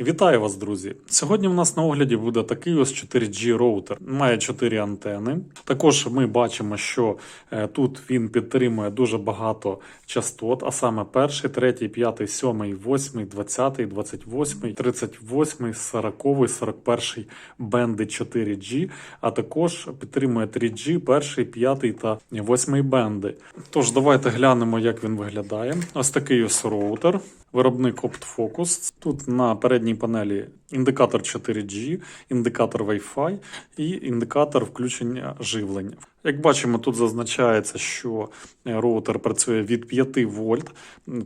Вітаю вас, друзі! Сьогодні в нас на огляді буде такий ось 4G роутер. Має 4 антени. Також ми бачимо, що е, тут він підтримує дуже багато частот, а саме перший, третій, п'ятий, сьомий, восьмий, двадцятий, двадцять восьмий, тридцять восьмий, сороковий, сорок перший бенди 4G, а також підтримує 3G, перший, п'ятий та восьмий бенди. Тож давайте глянемо, як він виглядає. Ось такий ось роутер. Виробник OptFocus. Тут на передній панелі індикатор 4G, індикатор Wi-Fi і індикатор включення живлення. Як бачимо, тут зазначається, що е, роутер працює від 5 вольт,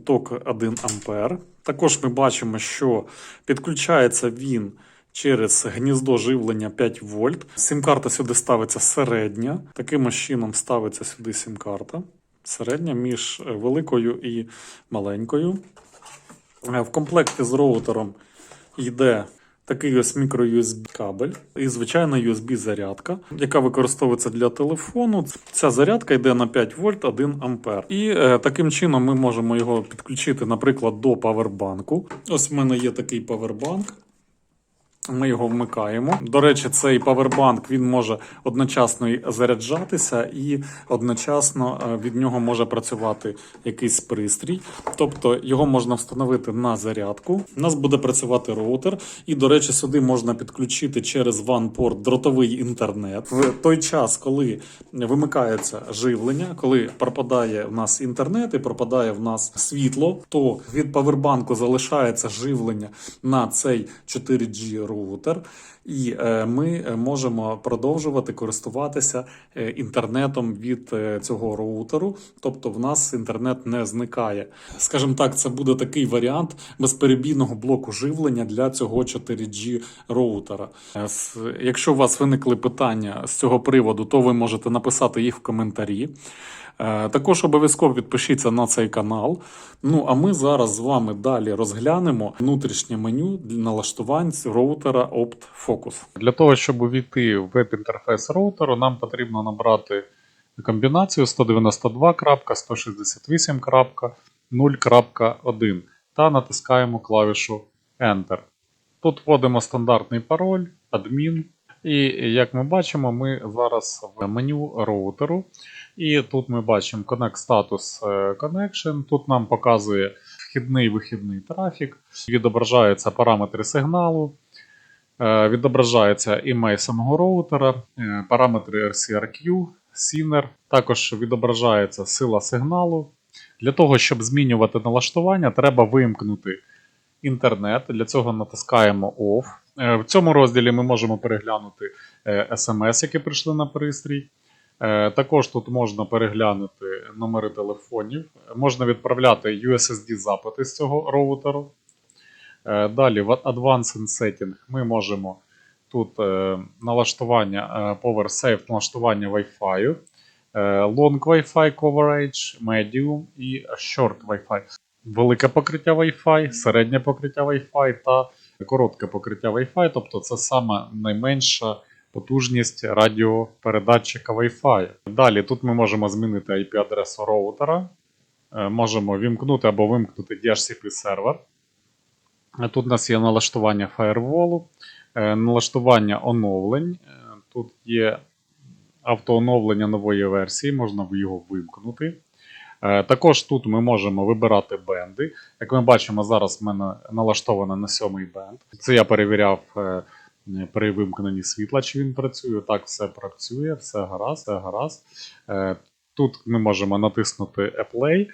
ток 1 ампер. Також ми бачимо, що підключається він через гніздо живлення 5 вольт. Сім-карта сюди ставиться середня. Таким чином ставиться сюди сім-карта. Середня між е, великою і маленькою. Е, В комплекті з роутером йде такий ось мікро-USB кабель і звичайна USB зарядка, яка використовується для телефону. Ця зарядка йде на 5 вольт 1 ампер. І е, таким чином ми можемо його підключити, наприклад, до павербанку. Ось в мене є такий павербанк. Ми його вмикаємо. До речі, цей павербанк він може одночасно і заряджатися, і одночасно е, від нього може працювати якийсь пристрій. Тобто його можна встановити на зарядку. У нас буде працювати роутер, і, до речі, сюди можна підключити через WAN-порт дротовий інтернет. В той час, коли вимикається живлення, коли пропадає в нас інтернет і пропадає в нас світло, то від павербанку залишається живлення на цей 4G роутер, і е, ми е, можемо продовжувати користуватися е, інтернетом від цього роутеру. Тобто, в нас інтернет не зникає. Скажімо так, це буде такий варіант безперебійного блоку живлення для цього 4G роутера. Якщо у вас виникли питання з цього приводу, то ви можете написати їх в коментарі. Е, Також обов'язково підпишіться на цей канал. Ну а ми зараз з вами далі розглянемо внутрішнє меню налаштувань роутера OptFocus. Для того, щоб увійти в веб-інтерфейс роутеру, нам потрібно набрати комбінацію 192.168.0.1 та натискаємо клавішу Enter. Тут вводимо стандартний пароль, адмін. І як ми бачимо, ми зараз в меню роутеру. І тут ми бачимо Connect Status е, Connection. Тут нам показує вхідний вихідний трафік, відображаються параметри сигналу. Е, Відображається імей самого роутера, е, параметри RCRQ, SINER, також відображається сила сигналу. Для того, щоб змінювати налаштування, треба вимкнути інтернет. Для цього натискаємо OFF. Е, В цьому розділі ми можемо переглянути е, SMS, які прийшли на пристрій. Е, Також тут можна переглянути номери телефонів, можна відправляти USSD-запити з цього роутеру. Далі в Advanced Setting ми можемо тут налаштування Power Save, налаштування Wi-Fi, Long Wi-Fi Coverage, Medium і Short Wi-Fi. Велике покриття Wi-Fi, середнє покриття Wi-Fi та коротке покриття Wi-Fi, тобто це саме найменша потужність радіопередатчика Wi-Fi. Далі тут ми можемо змінити IP-адресу роутера, е, можемо вімкнути або вимкнути DHCP сервер. Е, Тут у нас є налаштування фаєрволу, е, налаштування оновлень. Тут є автооновлення нової версії, можна його вимкнути. Е, Також тут ми можемо вибирати бенди. Як ми бачимо, зараз в мене налаштовано на сьомий бенд. Це я перевіряв е, при вимкненні світла, чи він працює. Так, все працює, все гаразд, все гаразд. Е, Тут ми можемо натиснути Apply,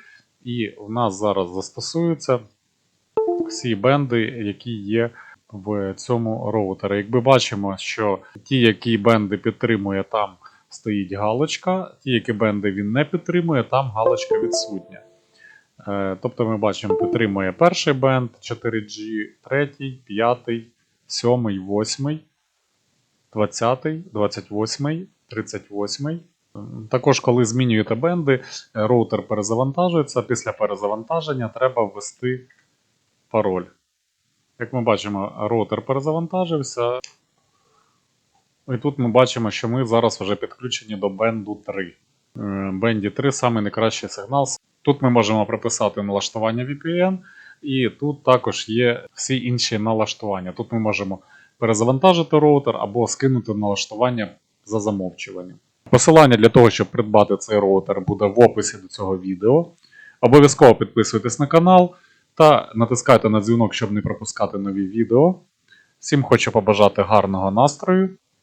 і в нас зараз застосуються всі бенди, які є в цьому роутері. Якби бачимо, що ті, які бенди підтримує, там стоїть галочка, ті, які бенди він не підтримує, там галочка відсутня. Е, Тобто ми бачимо, підтримує перший бенд 4G, третій, п'ятий, сьомий, восьмий, 20, 28, 38. Також, коли змінюєте бенди, е, роутер перезавантажується. Після перезавантаження треба ввести пароль. Як ми бачимо, роутер перезавантажився. І тут ми бачимо, що ми зараз вже підключені до бенду 3. Е, Бенді 3 саме найкращий сигнал. Тут ми можемо прописати налаштування VPN, І тут також є всі інші налаштування. Тут ми можемо перезавантажити роутер або скинути налаштування за замовчуванням. Посилання для того, щоб придбати цей роутер, буде в описі до цього відео. Обов'язково підписуйтесь на канал та натискайте на дзвінок, щоб не пропускати нові відео. Всім хочу побажати гарного настрою